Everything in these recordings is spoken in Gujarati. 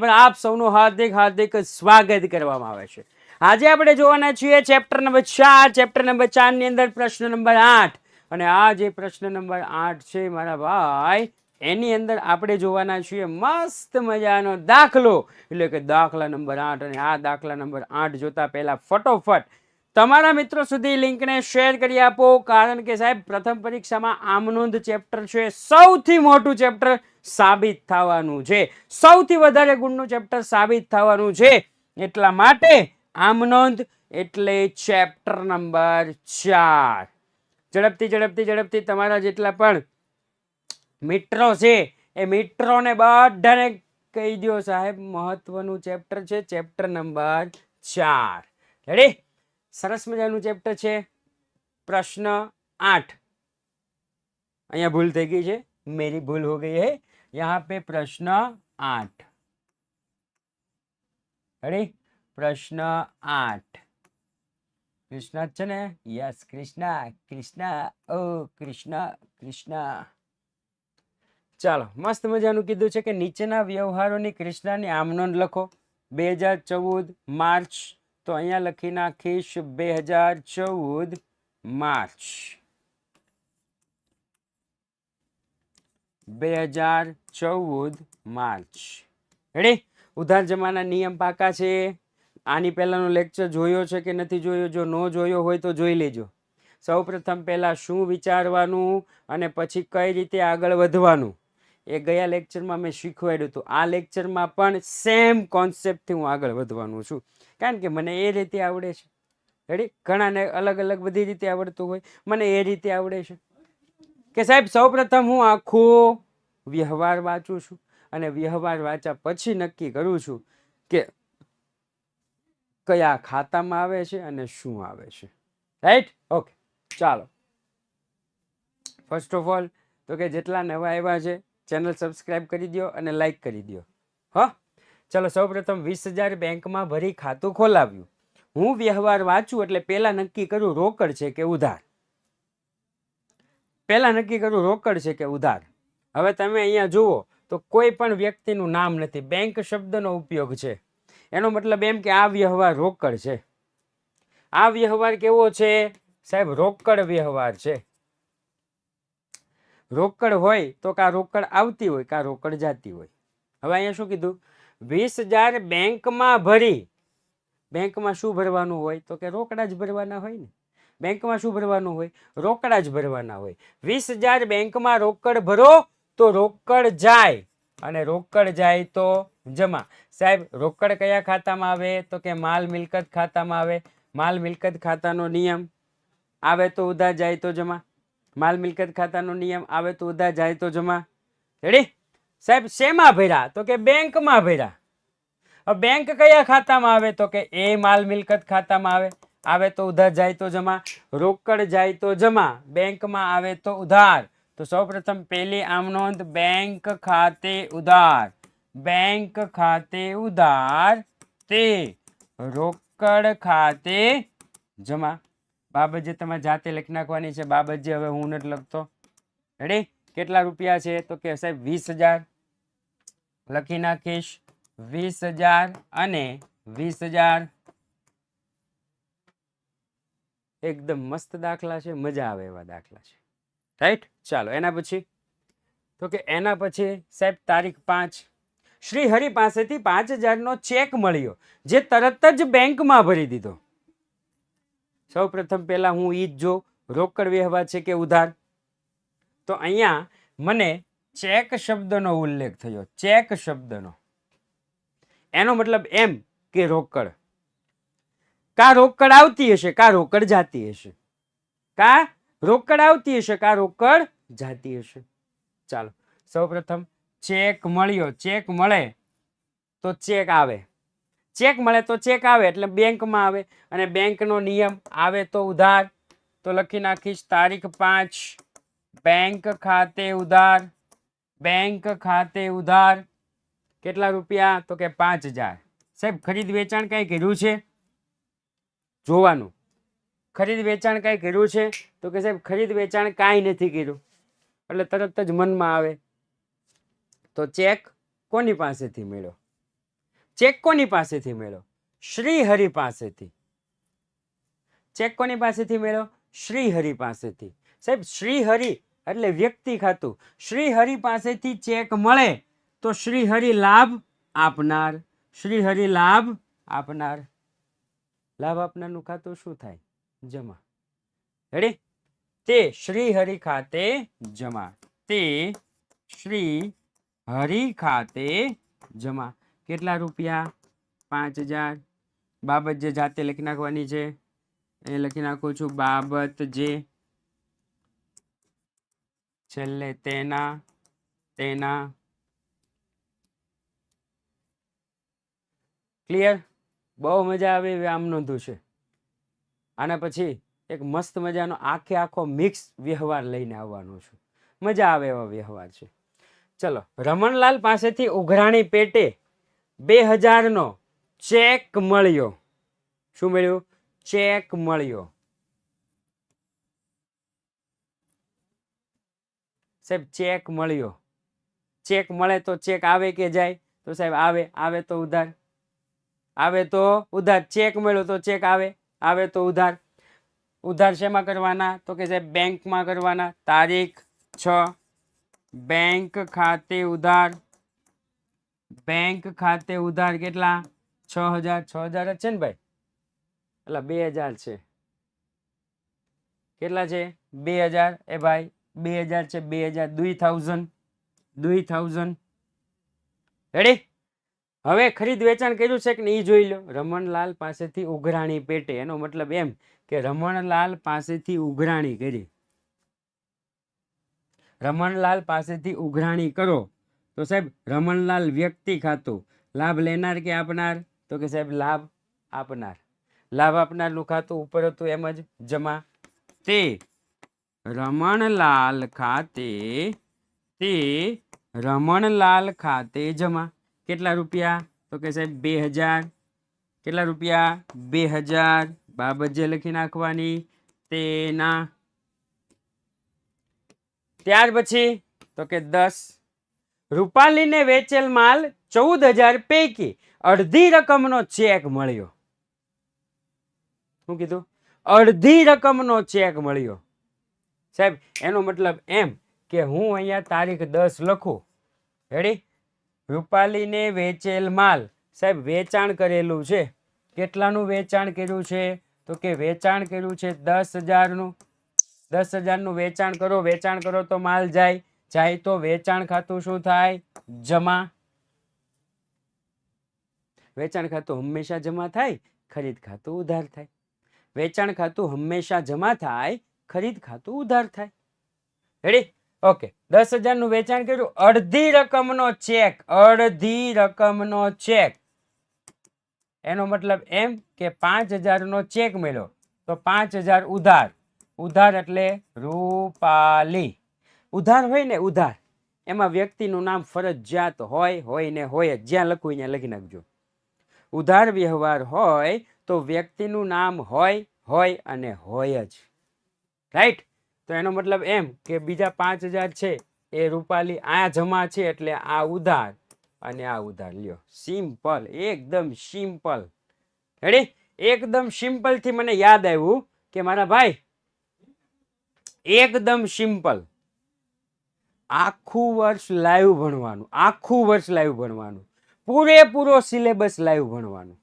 પર આપ સૌનું હાર્દિક હાર્દિક સ્વાગત કરવામાં આવે છે. આજે આપણે જોવાના છીએ ચેપ્ટર નંબર ચાર. ચેપ્ટર નંબર ચારની અંદર પ્રશ્ન નંબર આઠ. અને આ જે પ્રશ્ન નંબર આઠ છે મારા ભાઈ, એની અંદર આપણે જોવાના છીએ મસ્ત મજાનો દાખલો. એટલે કે દાખલા નંબર આઠ અને આ દાખલા નંબર આઠ જોતા પહેલા ફટોફટ તમારા મિત્રો સુધી લિંકને શેર કરી આપો, કારણ કે સાહેબ, પ્રથમ પરીક્ષામાં આમનોંધ ચેપ્ટર છે, સૌથી મોટું ચેપ્ટર સાબિત થવાનું છે. સૌથી વધારે ગુણનું ચેપ્ટર સાબિત થવાનું છે. એટલા માટે આમનોંધ એટલે ચેપ્ટર નંબર ચાર. ઝડપથી ઝડપથી ઝડપથી તમારા જેટલા પણ મિત્રો છે, એ મિત્રોને બધાને કહી દો સાહેબ, મહત્વનું ચેપ્ટર છે, ચેપ્ટર નંબર ચાર. રેડી સરસ મજાનું ચેપ્ટર છે. પ્રશ્ન આઠ. અહીંયા ભૂલ થઈ ગઈ છે. મેરી ભૂલ હો ગઈ હે. યહાં પે પ્રશ્ન આઠ. અરે પ્રશ્ન આઠ. કૃષ્ણ છે ને? યસ કૃષ્ણ કૃષ્ણ, ઓ કૃષ્ણ કૃષ્ણ. ચાલો, મસ્ત મજાનું કીધું છે કે નીચેના વ્યવહારોની કૃષ્ણની આમનોંધ લખો. બે હજાર ચૌદ, માર્ચ તો અહીંયા લખી નાખીશ બે હજાર ચૌદ માર્ચ. બે હજાર ચૌદ માર્ચ. રેડી ઉધાર જમાના નિયમ પાકા છે. આની પહેલાંનો લેક્ચર જોયો છે કે નથી જોયો? જો ન જોયો હોય તો જોઈ લેજો. સૌ પ્રથમ પહેલાં શું વિચારવાનું અને પછી કઈ રીતે આગળ વધવાનું? એ ગયા લેક્ચરમાં મેં શીખવાડ્યું હતું. આ લેક્ચરમાં પણ સેમ કોન્સેપ્ટથી હું આગળ વધવાનું છું. કારણ કે મને એ રીતે આવડે છે. રેડી? ઘણાને અલગ અલગ બધી રીતે આવડતું હોય. મને એ રીતે આવડે છે. કે સાહેબ, સૌપ્રથમ હું આખો વ્યવહાર વાંચું છું અને વ્યવહાર વાંચ્યા પછી નક્કી કરું છું કે કયા ખાતામાં આવે છે અને શું આવે છે. રાઈટ? ઓકે. ચાલો. ફર્સ્ટ ઓફ ઓલ, તો કે જેટલા નવા આવ્યા છે, ચેનલ સબસ્ક્રાઈબ કરી દો અને લાઈક કરી દો હ? ચલો સૌપ્રથમ વીસ હજાર બેંકમાં ભરી ખાતું ખોલાવ્યું. હું વ્યવહાર વાંચું એટલે પહેલાં નક્કી કરું રોકડ છે કે ઉધાર. પહેલાં નક્કી કરું રોકડ છે કે ઉધાર. હવે તમે અહીંયા જુઓ તો કોઈ પણ વ્યક્તિનું નામ નથી, બેંક શબ્દનો ઉપયોગ છે. એનો મતલબ એમ કે આ વ્યવહાર રોકડ છે. આ વ્યવહાર કેવો છે? સાહેબ, રોકડ વ્યવહાર છે. રોકડ હોય તો કા રોકડ આવતી હોય, કા રોકડ જાતી હોય. હવે અહીંયા શું કીધું? વીસ હજાર બેંકમાં ભરી. બેંકમાં શું ભરવાનું હોય? તો કે રોકડા જ ભરવાના હોય ને? બેંકમાં શું ભરવાનું હોય? રોકડા જ ભરવાના હોય. વીસ હજાર બેંકમાં રોકડ ભરો તો રોકડ જાય. અને રોકડ જાય તો જમા. સાહેબ, રોકડ કયા ખાતામાં આવે? તો કે માલ મિલકત ખાતામાં આવે. માલ મિલકત ખાતાનો નિયમ. આવે તો ઉધા જાય તો જમા. માલ મિલકત ખાતાનો નિયમ. આવે તો ઉધા જાય તો જમા. રેડી સાહેબ, શેમાં ભર્યા? તો કે બેંકમાં ભર્યા. બેંક કયા ખાતામાં આવે? તો કે એ માલ મિલકત ખાતામાં આવે. આવે તો ઉધાર, જાય તો જમા. રોકડ, જાય તો જમા. બેંકમાં આવે તો ઉધાર. તો સૌપ્રથમ પહેલી આમ નોંધ, બેંક ખાતે ઉધાર. બેંક ખાતે ઉધાર તે રોકડ ખાતે જમા. બાબત જે તમારે જાતે લખી નાખવાની છે, બાબત હવે હું નથી લખતો. રેડી કેટલા રૂપિયા છે? તો કે સાહેબ, વીસ હજાર. લખી નાખીશ. વીસ હજાર અને વીસ હજાર. એકદમ મસ્ત દાખલા છે, મજા આવે એવા દાખલા છે. રાઈટ ચાલો, એના પછી? તો કે એના પછી, સાહેબ, તારીખ પાંચ. શ્રી હરિ પાસેથી પાંચ હજારનો ચેક મળ્યો, જે તરત જ બેંકમાં ભરી દીધો. સૌ પ્રથમ પહેલા હું ઈ જ જો, રોકડ વ્યવહાર છે કે ઉધાર? તો અહીંયા મને ચેક શબ્દનો ઉલ્લેખ થયો, ચેક શબ્દનો. એનો મતલબ એમ કે રોકડ. કા રોકડ આવતી હશે, કા રોકડ જાતી હશે? કા રોકડ આવતી હશે, કા રોકડ જાતી હશે? ચાલો, સૌપ્રથમ ચેક મળ્યો, ચેક મળે તો ચેક આવે. ચેક મળે તો ચેક આવે, એટલે બેંકમાં આવે. અને બેંકનો નિયમ આવે તો ઉધાર. તો લખી નાખીશ તારીખ પાંચ બેંક ખાતે ઉધાર, બેંક ખાતે ઉધાર, કેટલા રૂપિયા? તો કે પાંચ હજાર. સાહેબ, ખરીદ વેચાણ કઈ કર્યું છે? જોવાનું. ખરીદ વેચાણ કાંઈ કર્યું છે? તો કે સાહેબ, ખરીદ વેચાણ કાંઈ નથી કર્યું. એટલે તરત જ મનમાં આવે. તો ચેક કોની પાસેથી મેળો ચેક કોની પાસેથી મેળો શ્રીહરિ પાસેથી. ચેક કોની પાસેથી મેળો શ્રીહરિ પાસેથી. સાહેબ, શ્રીહરિ એટલે વ્યક્તિ ખાતું. શ્રીહરિ પાસેથી ચેક મળે તો શ્રીહરિ લાભ આપનાર. શ્રીહરિ લાભ આપનાર. લાભ આપનારનું ખાતું શું થાય? જમા. રેડી તે શ્રીહરિ ખાતે જમા. તે શ્રી હરિ ખાતે જમા. કેટલા રૂપિયા? પાંચ હજાર. બાબત જે જાતે લખી નાખવાની છે, એ લખી નાખું છું. બાબત જે છેલ્લે તેના તેના. ક્લિયર બહુ મજા આવે એવી આમ નોંધું છે. આના પછી એક મસ્ત મજાનો આખે આખો મિક્સ વ્યવહાર લઈને આવવાનો છું. મજા આવે એવો વ્યવહાર છે. ચલો, રમણલાલ પાસેથી ઉઘરાણી પેટે બે હજારનો ચેક મળ્યો. શું મળ્યું? ચેક મળ્યો. સાહેબ, ચેક મળ્યો. ચેક મળે તો ચેક આવે કે જાય? તો સાહેબ, આવે. આવે તો ઉધાર. આવે તો ઉધાર. ચેક મળ્યો તો ચેક આવે. આવે તો ઉધાર. ઉધાર શેમાં કરવાના? તો કે સાહેબ, બેંકમાં કરવાના. તારીખ છ. બેંક ખાતે ઉધાર. બેંક ખાતે ઉધાર કેટલા? છ હજાર. છ હજાર જ છે ને ભાઈ? એટલે બે હજાર છે. કેટલા છે? બે હજાર. એ ભાઈ બે હજાર છે, બે હજાર two thousand two thousand ready હવે ખરીદ વેચાણ કર્યું છે કે એ જોઈ લો. રમણલાલ પાસેથી ઉઘરાણી પેટે. એનો મતલબ એમ કે રમણલાલ પાસેથી ઉઘરાણી કરી. રમણલાલ પાસેથી ઉઘરાણી કરો. તો સાહેબ, રમણલાલ વ્યક્તિ ખાતું. લાભ લેનાર કે આપનાર? તો કે સાહેબ, લાભ આપનાર. લાભ આપનારનું ખાતું ઉપર હતું એમ જ જમા તે. રમણલાલ ખાતે તે રમણલાલ ખાતે જમા. કેટલા રૂપિયા? તો કે સાહેબ બે હજાર. કેટલા રૂપિયા? બે હજાર. બાબત જે લખી નાખવાની તેના. ત્યાર પછી તો કે દસ. રૂપાલીને વેચેલ માલ ચૌદ હજાર પૈકી અડધી રકમનો ચેક મળ્યો. શું કીધું? અડધી રકમનો ચેક મળ્યો. સાહેબ, એનો મતલબ એમ કે હું અહીંયા તારીખ દસ લખું. રેડી રૂપાલીને વેચેલ માલ. સાહેબ, વેચાણ કરેલું છે. કેટલાનું વેચાણ કર્યું છે? તો કે વેચાણ કર્યું છે દસ હજારનું. દસ હજારનું વેચાણ કરો વેચાણ કરો તો માલ જાય. જાય તો વેચાણ ખાતું શું થાય? જમા. વેચાણ ખાતું હંમેશા જમા થાય? ખરીદ ખાતું ઉધાર થાય. વેચાણ ખાતું હંમેશા જમા થાય ખરીદ ખાતું ઉધાર થાય. રેડી ઓકે દસ હજારનું વેચાણ કર્યું. અડધી રકમનો ચેક અડધી રકમનો ચેક એનો મતલબ એમ કે પાંચ હજારનો ચેક મળ્યો. તો પાંચ હજાર ઉધાર. ઉધાર એટલે રૂપાલી. ઉધાર હોય ને ઉધાર, એમાં વ્યક્તિનું નામ ફરજિયાત હોય હોય ને હોય જ્યાં લખવું ત્યાં લખી નાખજો. ઉધાર વ્યવહાર હોય તો વ્યક્તિનું નામ હોય હોય અને હોય જ. રાઈટ તો એનો મતલબ એમ કે બીજા પાંચ હજાર છે, એ રૂપાલી આ જમા છે એટલે આ ઉધાર અને આ ઉધાર. લ્યો સિમ્પલ એકદમ સિમ્પલ રેડી એકદમ સિમ્પલથી મને યાદ આવ્યું કે મારા ભાઈ, એકદમ સિમ્પલ આખું વર્ષ લાઈવ ભણવાનું, આખું વર્ષ લાઈવ ભણવાનું. પૂરેપૂરો સિલેબસ લાઈવ ભણવાનું.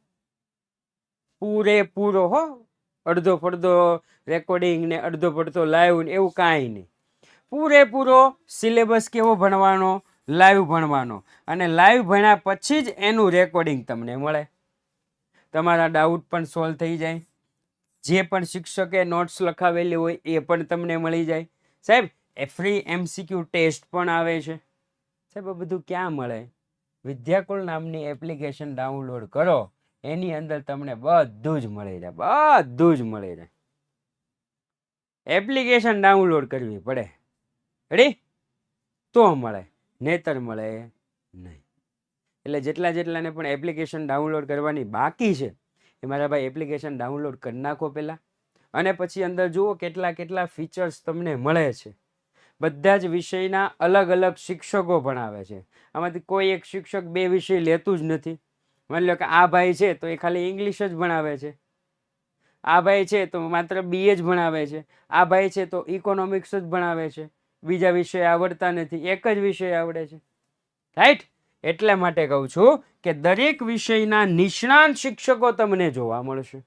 પૂરેપૂરો, હો અડધો પડધો રેકોર્ડિંગ ને અડધો પડધો લાઈવ ને એવું કાંઈ નહીં. પૂરેપૂરો સિલેબસ કેવો ભણવાનો? લાઈવ ભણવાનો. અને લાઈવ ભણ્યા પછી જ એનું રેકોર્ડિંગ તમને મળે. તમારા ડાઉટ પણ સોલ્વ થઈ જાય. જે પણ શિક્ષકે નોટ્સ લખાવેલી હોય એ પણ તમને મળી જાય. સાહેબ, એ ફ્રી એમસીક્યુ ટેસ્ટ પણ આવે છે. સાહેબ, આ બધું ક્યાં મળે? વિદ્યાકુળ નામની એપ્લિકેશન ડાઉનલોડ કરો. એની અંદર તમને બધું જ મળી જાય બધું જ મળી જાય એપ્લિકેશન ડાઉનલોડ કરવી પડે. રેડી તો મળે, નહીતર મળે નહીં. એટલે જેટલા જેટલાને પણ એપ્લિકેશન ડાઉનલોડ કરવાની બાકી છે, એ મારા ભાઈ એપ્લિકેશન ડાઉનલોડ કરી નાખો પહેલાં. અને પછી અંદર જુઓ કેટલા કેટલા ફીચર્સ તમને મળે છે. બધા જ વિષયના અલગ અલગ શિક્ષકો ભણાવે છે. આમાંથી કોઈ એક શિક્ષક બે વિષય લેતું જ નથી. માની લો કે આ ભાઈ છે તો એ ખાલી ઇંગ્લિશ જ ભણાવે છે. આ ભાઈ છે તો માત્ર બીએ જ ભણાવે છે. આ ભાઈ છે તો ઇકોનોમિક્સ જ ભણાવે છે. બીજા વિષય આવડતા નથી. એક જ વિષય આવડે છે. રાઈટ એટલા માટે કહું છું કે દરેક વિષયના નિષ્ણાંત શિક્ષકો તમને જોવા મળશે.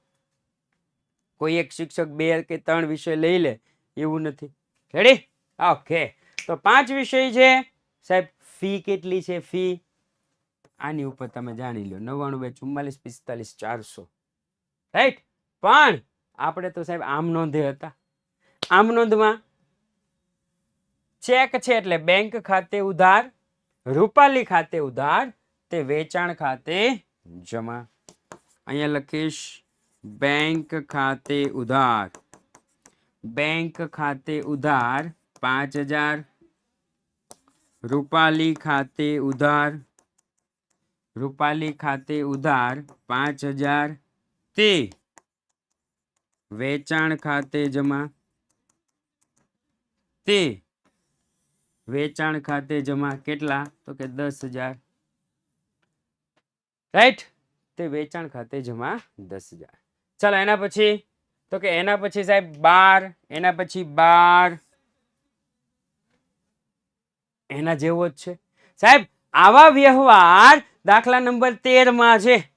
કોઈ એક શિક્ષક બે કે ત્રણ વિષય લઈ લે, એવું નથી. રેડી ઓકે તો પાંચ વિષય છે. સાહેબ, ફી કેટલી છે? ફી? આની ઉપર તમે જાણી લો. નવ્વાણું બે ચુમ્માલીસ, પિસ્તાલીસ, ચારસો. રાઈટ? પણ આપણે તો સાહેબ આમ નોંધે હતા. આમ નોંધમાં ચેક છે એટલે બેંક ખાતે ઉધાર, રૂપાલી ખાતે ઉધાર, તે વેચાણ ખાતે જમા. અહીંયા લખીશ, બેંક ખાતે ઉધાર. બેંક ખાતે ઉધાર પાંચ હજાર, રૂપાલી ખાતે ઉધાર રૂપાલી ખાતે ઉધાર પાંચ હજાર તે. વેચાણ ખાતે જમા તે. વેચાણ ખાતે જમા કેટલા? તો કે દસ હજાર. રાઈટ? તે વેચાણ ખાતે જમા દસ હજાર. ચાલો એના પછી, તો કે એના પછી સાહેબ બાર, એના પછી બાર. એના જેવો જ છે. સાહેબ, આવા વ્યવહાર દાખલા નંબર તેરમાં છે.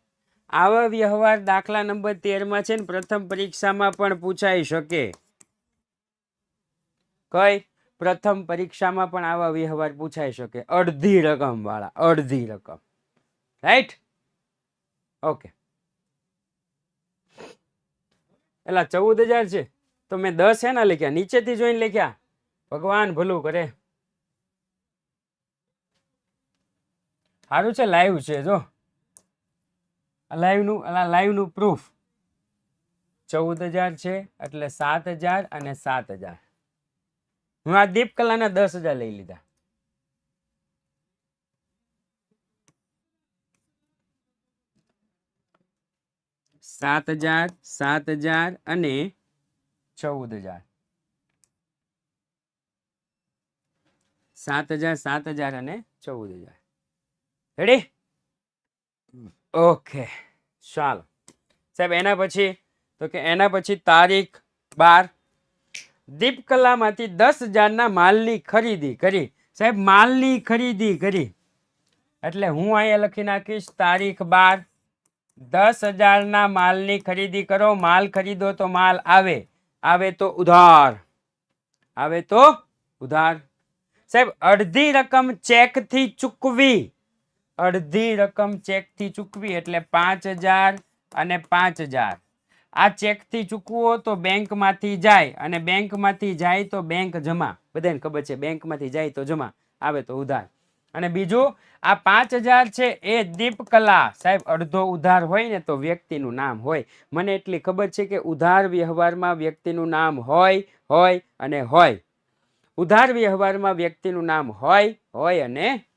આવા વ્યવહાર દાખલા નંબર તેરમાં છે ને પ્રથમ પરીક્ષામાં પણ પૂછાઈ શકે. કઈ? પ્રથમ પરીક્ષામાં પણ આવા વ્યવહાર પૂછાઈ શકે. અડધી રકમ વાળા અડધી રકમ. રાઈટ? ઓકે. એટલે ચૌદ હજાર છે. તો મેં દસ એના લખ્યા. નીચેથી જોઈને લખ્યા. ભગવાન ભલું કરે. સારું છે લાઈવ છે, જો. લાઈવનું લાઈવનું પ્રૂફ ચૌદ હજાર છે, એટલે સાત હજાર અને સાત હજાર. હું આ દીપ કલાના દસ હજાર લઈ લીધા. સાત હજાર સાત હજાર અને ચૌદ હજાર. સાત હજાર સાત હજાર અને ચૌદ હજાર. રેડી ઓકે ચાલો. સાહેબ, એના પછી, તો કે એના પછી તારીખ બાર. દીપકલામાંથી દસ હજારના માલની ખરીદી કરી. સાહેબ, માલની ખરીદી કરી. એટલે હું અહીંયા લખી નાખીશ, તારીખ બાર. દસ હજારના માલની ખરીદી કરો. માલ ખરીદો તો માલ આવે. આવે તો ઉધાર. આવે તો ઉધાર. સાહેબ, અડધી રકમ ચેકથી ચૂકવી. અડધી રકમ ચેકથી ચૂકવી એટલે પાંચ હજાર અને પાંચ હજાર. આ ચેકથી ચૂકવો તો બેંકમાંથી જાય અને બેંકમાંથી જાય તો બેંક જમા. બધાને ખબર છે, બેંકમાંથી જાય તો જમા. આવે તો ઉધાર. અને બીજું, આ પાંચ હજાર છે એ દીપકલા. સાહેબ, અડધો ઉધાર હોય ને તો વ્યક્તિનું નામ હોય. મને એટલી ખબર છે કે ઉધાર વ્યવહારમાં વ્યક્તિનું નામ હોય હોય અને હોય. ઉધાર વ્યવહારમાં વ્યક્તિનું નામ હોય હોય અને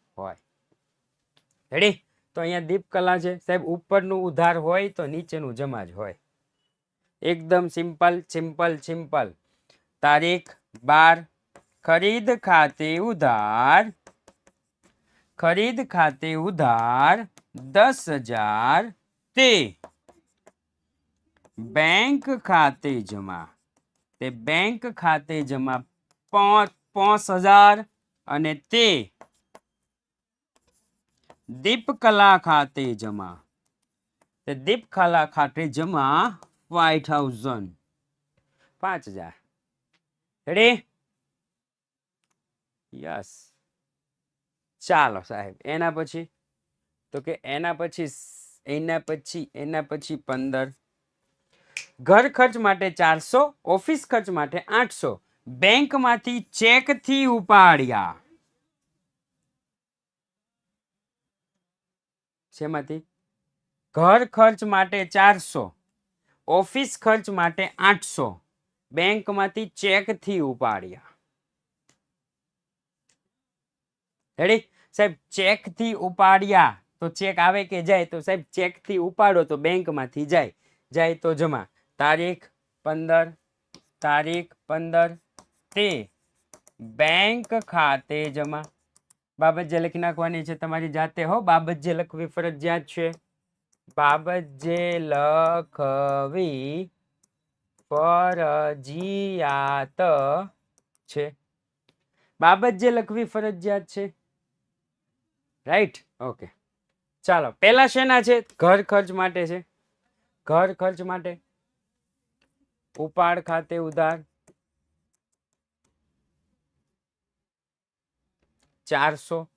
રેડી તો અહીંયા દીપકલા છે. સાહેબ, ઉપરનું ઉધાર હોય તો નીચેનું જમા જ હોય. એકદમ સિમ્પલ સિમ્પલ સિમ્પલ. તારીખ બાર. ખરીદ ખાતે ઉધાર. ખરીદ ખાતે ઉધાર દસ હજાર તે. બેંક ખાતે જમા. તે બેંક ખાતે જમા પાંચ પાંચ હજાર અને તે. દીપકલા ખાતે જમા તે દીપકલા ખાતે જમા ફાઈવ થાઉઝન્ડ પાંચ હજાર રેડી યસ ચાલો સાહેબ એના પછી તો કે એના પછી સ- એના પછી એના પછી પંદર ઘર ખર્ચ માટે ચારસો ઓફિસ ખર્ચ માટે આઠસો। બેંકમાંથી ચેકથી ઉપાડ્યા। શેમાંથી? ઘર ખર્ચ માટે ચારસો, ઓફિસ ખર્ચ માટે આઠસો, બેંકમાંથી ચેકથી ઉપાડ્યા. રેડી સાહેબ ચેકથી ઉપાડ્યા તો ચેક આવે કે જાય? તો સાહેબ ચેકથી ઉપાડો તો બેંકમાંથી જાય. જાય તો જમા. તારીખ પંદર તારીખ પંદર, તે. બેંક ખાતે જમા. બાબત જે લખી નાખવાની છે તમારી જાતે, હો, બાબત જે લખવી ફરજિયાત છે. બાબત જે લખવી ફરજિયાત છે. બાબત જે લખવી ફરજિયાત છે. રાઈટ? ઓકે. ચાલો, પહેલા શેના છે? ઘર ખર્ચ માટે છે. ઘર ખર્ચ માટે. ઉપાડ ખાતે ઉધાર. ચારસો.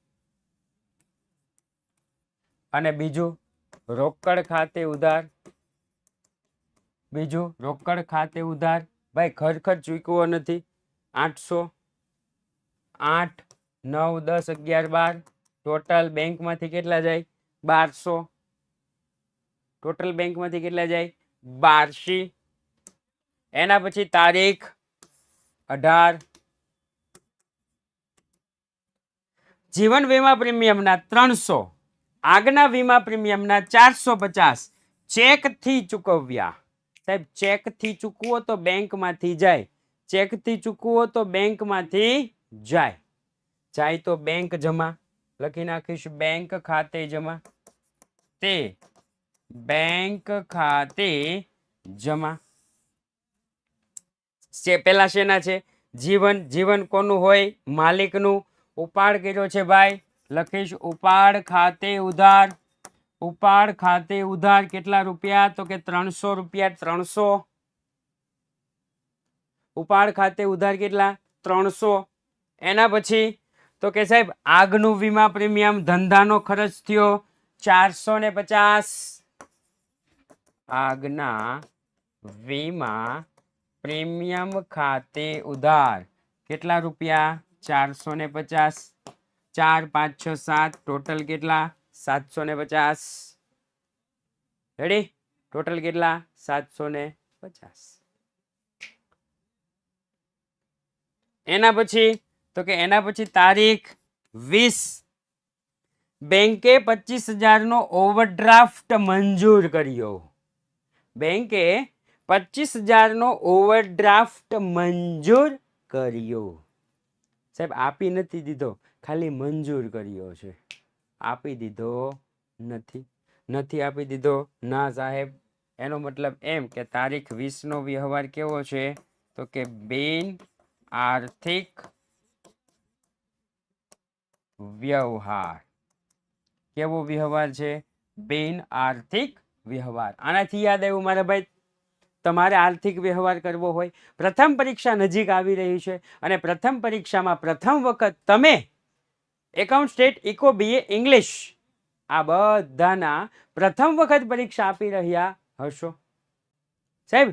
અને બીજું રોકડ ખાતે ઉધાર. બીજું રોકડ ખાતે ઉધાર. ભાઈ, ખરેખર ચૂકવો નથી. આઠસો. આઠ, નવ, દસ, અગિયાર, બાર. ટોટલ બેંકમાંથી કેટલા જાય? બારસો. ટોટલ બેંકમાંથી કેટલા જાય? બારસી એના પછી તારીખ અઢાર. જીવન વીમા પ્રીમિયમના ત્રણસો, આગના વીમા પ્રીમિયમના ચારસો પચાસ ચેકથી ચૂકવ્યા. સાહેબ ચેકથી ચૂકવો તો બેંકમાંથી જાય. ચેકથી ચૂકવો તો બેંકમાંથી જાય. જાય તો બેંક જમા. લખી નાખીશ, બેંક ખાતે જમા. તે બેંક ખાતે જમા. પેલા શેના છે? જીવન જીવન કોનું હોય? માલિકનું. ઉપાડ કર્યો છે ભાઈ. લખીશ, ઉપાડ ખાતે ઉધાર. ઉપાડ ખાતે ઉધાર કેટલા રૂપિયા? તો કે ત્રણસો રૂપિયા, ત્રણસો. ઉપાડ ખાતે ઉધાર કેટલા? ત્રણસો. એના પછી તો કે સાહેબ, આગનું વીમા પ્રીમિયમ ધંધાનો ખર્ચ થયો ચારસો ને પચાસ. આગના વીમા પ્રીમિયમ ખાતે ઉધાર કેટલા રૂપિયા? ચારસો ને પચાસ. ચાર, પાંચ, છ, સાત. ટોટલ કેટલા? સાતસો ને પચાસ. રેડી ટોટલ કેટલા? સાતસો ને પચાસ. એના પછી, તો કે એના પછી તારીખ વીસ. બેંકે પચીસ હજારનો ઓવરડ્રાફ્ટ મંજૂર કર્યો. બેંકે પચીસ હજારનો ઓવરડ્રાફ્ટ મંજૂર કર્યો. સાહેબ, આપી નથી દીધો. ખાલી મંજૂર કર્યો છે. આપી દીધો નથી. નથી આપી દીધો. ના સાહેબ. એનો મતલબ એમ કે તારીખ વીસનો વ્યવહાર કેવો છે? તો કે બિન આર્થિક વ્યવહાર. કેવો વ્યવહાર છે? બિન આર્થિક વ્યવહાર. આનાથી યાદ આવ્યું મારા ભાઈ? તમારે આર્થિક વ્યવહાર કરવો હોય. પ્રથમ પરીક્ષા નજીક આવી રહી છે અને પ્રથમ પરીક્ષામાં પ્રથમ વખત તમે account state eco BA English આ બધાના પ્રથમ વખત પરીક્ષા આપી રહ્યા હશો. સાહેબ,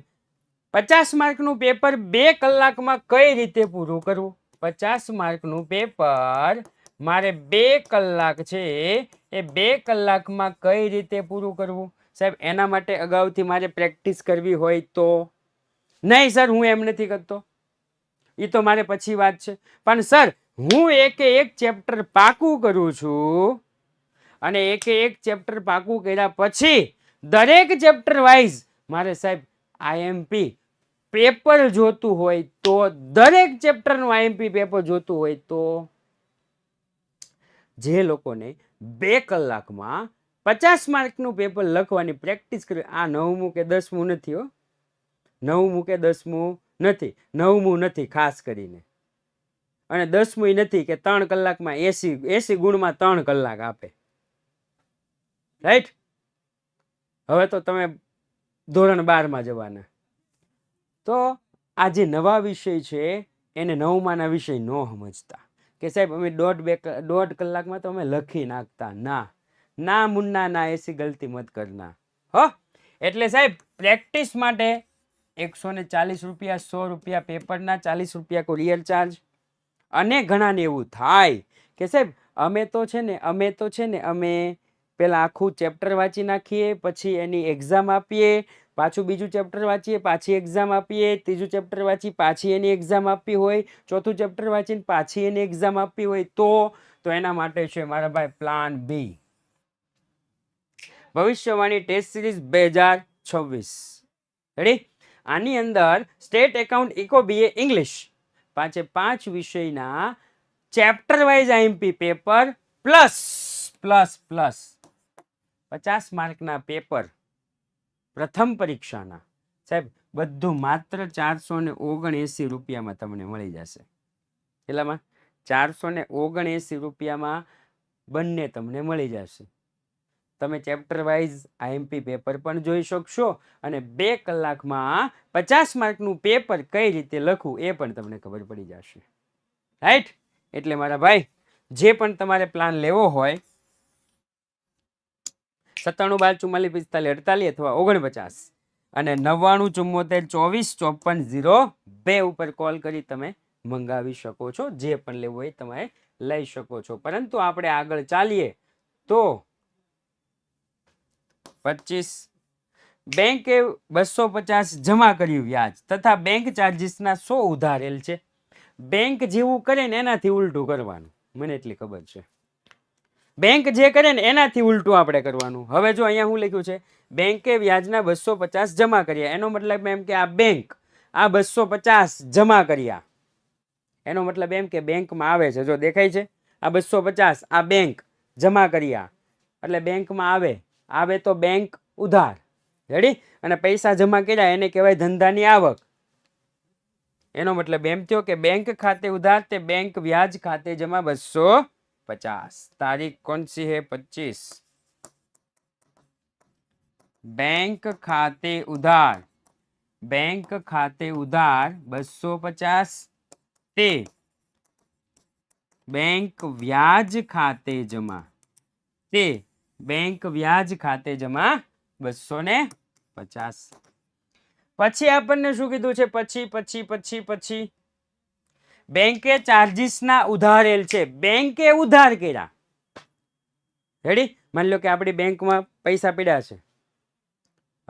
પચાસ માર્કનું પેપર બે કલાકમાં કઈ રીતે પૂરું કરવું? પચાસ માર્કનું પેપર મારે બે કલાક છે. એ બે કલાકમાં કઈ રીતે પૂરું કરવું? સાહેબ, એના માટે અગાઉથી મારે પ્રેક્ટિસ કરવી હોય તો નહીં સર, હું એમ નથી કરતો. એ તો મારે પછી વાત છે. પણ સર, હું એકે એક ચેપ્ટર પાકું કરું છું અને એકે એક ચેપ્ટર પાકું કર્યા પછી દરેક ચેપ્ટર વાઇઝ મારે સાહેબ, આઈએમપી પેપર જોતું હોય તો, દરેક ચેપ્ટરનું આઈએમપી પેપર જોતું હોય તો, જે લોકોને બે કલાકમાં પચાસ માર્કનું પેપર લખવાની પ્રેક્ટિસ કરવી આ નવમું કે દસમું નથી હો. નવમું કે દસમું નથી. નવમું નથી ખાસ કરીને. અને દસમું નથી કે ત્રણ કલાકમાં એસી એસી ગુણમાં ત્રણ કલાક આપે. રાઈટ હવે તો તમે ધોરણ બારમાં જવાના. તો આ જે નવા વિષય છે, એને નવમાના વિષય ન સમજતા. કે સાહેબ, અમે દોઢ બે દોઢ કલાકમાં તો અમે લખી નાખતા. ના. ના મુન્ના, ના એસી ગલતી મત કરના હો? એટલે સાહેબ, પ્રેક્ટિસ માટે એકસો ને ચાલીસ રૂપિયા, સો રૂપિયા પેપરના ચાલીસ રૂપિયા કુરિયર ચાર્જ અને ઘણાને એવું થાય કે સાહેબ, અમે તો છે ને, અમે તો છે ને, અમે પેલા આખું ચેપ્ટર વાંચી નાખીએ, પછી એની એક્ઝામ આપીએ, પાછું બીજું ચેપ્ટર વાંચીએ, પાછી એક્ઝામ આપીએ, ત્રીજું ચેપ્ટર વાંચી, પાછી એની એક્ઝામ આપવી હોય, ચોથું ચેપ્ટર વાંચીને પાછી એની એક્ઝામ આપવી હોય તો તો એના માટે છે મારા ભાઈ પ્લાન બી ભવિષ્યવાણી ટેસ્ટ સિરીઝ બે હજાર છવ્વીસ. રેડી આની અંદર state account eco BA English. પાંચે પાંચ વિષયના chapter wise IMP paper plus plus plus. પચાસ માર્કના પેપર પ્રથમ પરીક્ષાના. સાહેબ, બધું માત્ર ચારસો ને ઓગણએંસી રૂપિયામાં તમને મળી જશે. એટલામાં ચારસો ને ઓગણએંસી રૂપિયામાં બંને તમને મળી જશે. તમે ચેપ્ટર વાઇઝ આઈએમપી પેપર પણ જોઈ શકશો અને બે કલાકમાં પચાસ માર્કનું પેપર કઈ રીતે લખવું એ પણ તમને ખબર પડી જશે. રાઈટ એટલે મારા ભાઈ, જે પણ તમારે પ્લાન લેવો હોય, સત્તાણું બાર ચુમ્માલીસ પિસ્તાલીસ અડતાલીસ અથવા ઓગણપચાસ અને નવ્વાણું ચુમ્મોતેર ચોવીસ ચોપન ઝીરો બે ઉપર કોલ કરી તમે મંગાવી શકો છો. જે પણ લેવું હોય તમે લઈ શકો છો. પરંતુ આપણે આગળ ચાલીએ તો પચીસ. બેંકે બસો પચાસ જમા કર્યું વ્યાજ તથા બેંક ચાર્જિસના સો ઉધારેલ છે. બેંક જેવું કરે ને એનાથી ઉલટું કરવાનું. મને એટલી ખબર છે. બેંક જે કરે ને એનાથી ઉલટું આપણે કરવાનું. હવે જો અહીંયા શું લખ્યું છે? બેંકે વ્યાજના બસો પચાસ જમા કર્યા. એનો મતલબ એમ કે આ બેંક આ બસો પચાસ જમા કર્યા. એનો મતલબ એમ કે બેંકમાં આવે છે. જો દેખાય છે? આ બસો પચાસ આ બેંક જમા કર્યા. એટલે બેંકમાં આવે. આવે તો બેંક ઉધાર. રેડી અને પૈસા જમા કર્યા, એને કહેવાય ધંધાની આવક. એનો મતલબ એમ થયો કે બેંક ખાતે ઉધાર તે બેંક વ્યાજ ખાતે જમા બસો પચાસ. તારીખ કોનસી હે? પચીસ. બેંક ખાતે ઉધાર. બેંક ખાતે ઉધાર બસો પચાસ તે. બેંક વ્યાજ ખાતે જમા તે. બેંક વ્યાજ ખાતે જમા બસો ને પચાસ. પછી આપણને શું કીધું છે? પછી પછી પછી પછી. બેંકે ચાર્જીસના ઉધારેલ છે. બેંકે ઉધાર કર્યા. રેડી માની લો કે આપણી બેંકમાં પૈસા પડ્યા છે.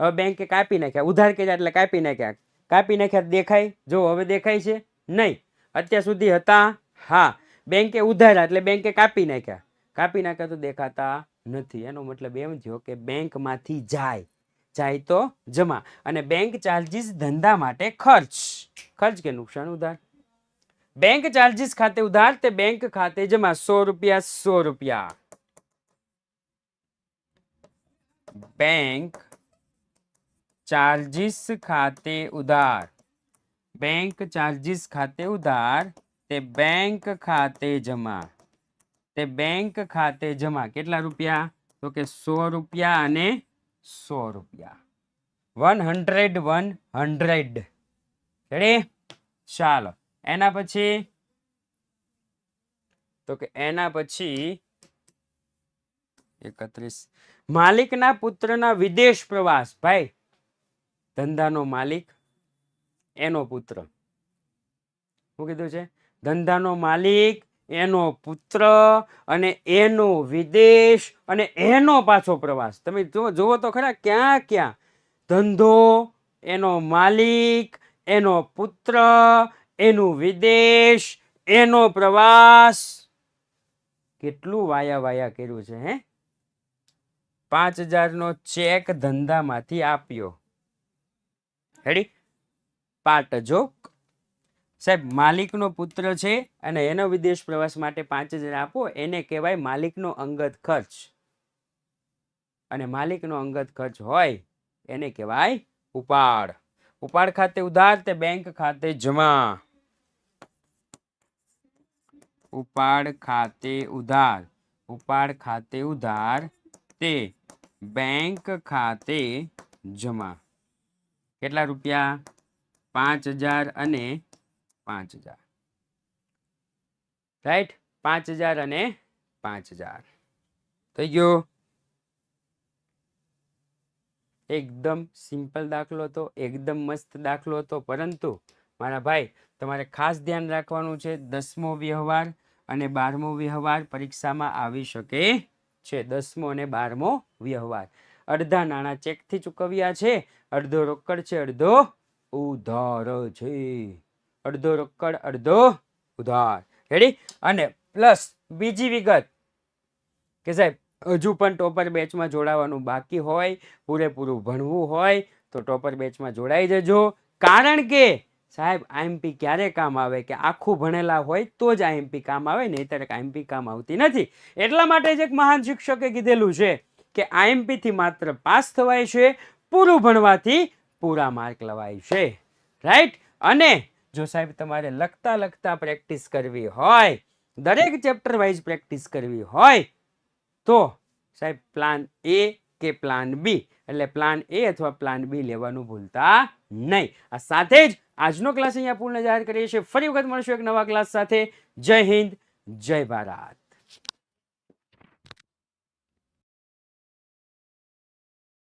હવે બેંકે કાપી નાખ્યા. ઉધાર કર્યા એટલે કાપી નાખ્યા. કાપી નાખ્યા દેખાય? જો હવે દેખાય છે? નહીં. અત્યાર સુધી હતા. હા. બેંકે ઉધાર્યા એટલે બેંકે કાપી નાખ્યા. કાપી નાખ્યા તો દેખાતા નથી. એનો મતલબ એમ થયો કે બેંકમાંથી જાય. જાય તો જમા. અને બેંક ચાર્જીસ ધંધા માટે ખર્ચ. ખર્ચ કે નુકસાન? ઉધાર. બેંક ચાર્જીસ ખાતે ઉધાર તે બેંક ખાતે જમા. સો રૂપિયા સો રૂપિયા. બેંક ચાર્જીસ ખાતે ઉધાર. બેંક ચાર્જીસ ખાતે ઉધાર તે બેંક ખાતે જમા. તે બેંક ખાતે જમા કેટલા રૂપિયા? તો કે સો રૂપિયા અને સો રૂપિયા. One hundred one hundred. Ready ચાલો. એના પછી? તો કે એના પછી એકત્રીસ. માલિકના પુત્રના વિદેશ પ્રવાસ, ભાઈ. ધંધાનો માલિક, એનો પુત્ર. શું કીધું છે? ધંધાનો માલિક એનો પુત્ર અને એનો વિદેશ અને એનો પાછો પ્રવાસ. તમે જુઓ તો ખરા ક્યાં ક્યાં? ધંધો, એનો માલિક, એનો પુત્ર, એનું વિદેશ, એનો પ્રવાસ. કેટલું વાયા વાયા કર્યું છે, હે? પાંચ હજારનો ચેક ધંધામાંથી આપ્યો. હેડી પાટ જોક સાહેબ, માલિકનો પુત્ર છે અને એનો વિદેશ પ્રવાસ માટે પાંચ હજાર આપો, એને કહેવાય માલિકનો અંગત ખર્ચ. અને માલિકનો અંગત ખર્ચ હોય, એને કહેવાય ઉપાડ. ઉપાડ ખાતે ઉધાર, તે બેંક ખાતે જમા. ઉપાડ ખાતે ઉધાર. ઉપાડ ખાતે ઉધાર, તે બેંક ખાતે જમા. કેટલા રૂપિયા? પાંચ હજાર અને પાંચ હજાર. રાઈટ? પાંચ હજાર અને પાંચ હજાર. થઈ ગયો? એકદમ સિમ્પલ દાખલો હતો, એકદમ મસ્ત દાખલો હતો, પરંતુ મારા ભાઈ, તમારે ખાસ ધ્યાન રાખવાનું છે, દસમો વ્યવહાર અને બારમો વ્યવહાર પરીક્ષામાં આવી શકે છે, દસમો અને બારમો વ્યવહાર. અડધા નાણાં ચેકથી ચૂકવ્યા છે, અડધો રોકડ છે, અડધો ઉધાર છે. અડધો રોકડ, અડધો ઉધાર. રેડી અને પ્લસ બીજી વિગત કે સાહેબ, હજુ પણ ટોપર બેચમાં જોડાવાનું બાકી હોય, પૂરેપૂરું ભણવું હોય, તો ટોપર બેચમાં જોડાઈ જજો. કારણ કે સાહેબ આઈએમપી ક્યારે કામ આવે કે આખું ભણેલા હોય તો જ આઈએમપી કામ આવે નહીં ત્યારે આઈએમપી કામ આવતી નથી. એટલા માટે જ એક મહાન શિક્ષકે કીધેલું છે કે આઈએમપીથી માત્ર પાસ થવાય છે, પૂરું ભણવાથી પૂરા માર્ક લવાય છે. રાઈટ અને જો સાહેબ, તમારે લખતા લખતા પ્રેક્ટિસ કરવી હોય, દરેક ચેપ્ટર વાઇઝ પ્રેક્ટિસ કરવી હોય, તો સાહેબ, પ્લાન એ કે પ્લાન બી? એટલે પ્લાન એ અથવા પ્લાન બી લેવાનું ભૂલતા નહીં. આ સાથે જ આજનો ક્લાસ અહીંયા પૂર્ણ જાહેર કરીએ છીએ. ફરી વખત મળશું એક નવા ક્લાસ સાથે. જય હિન્દ, જય ભારત.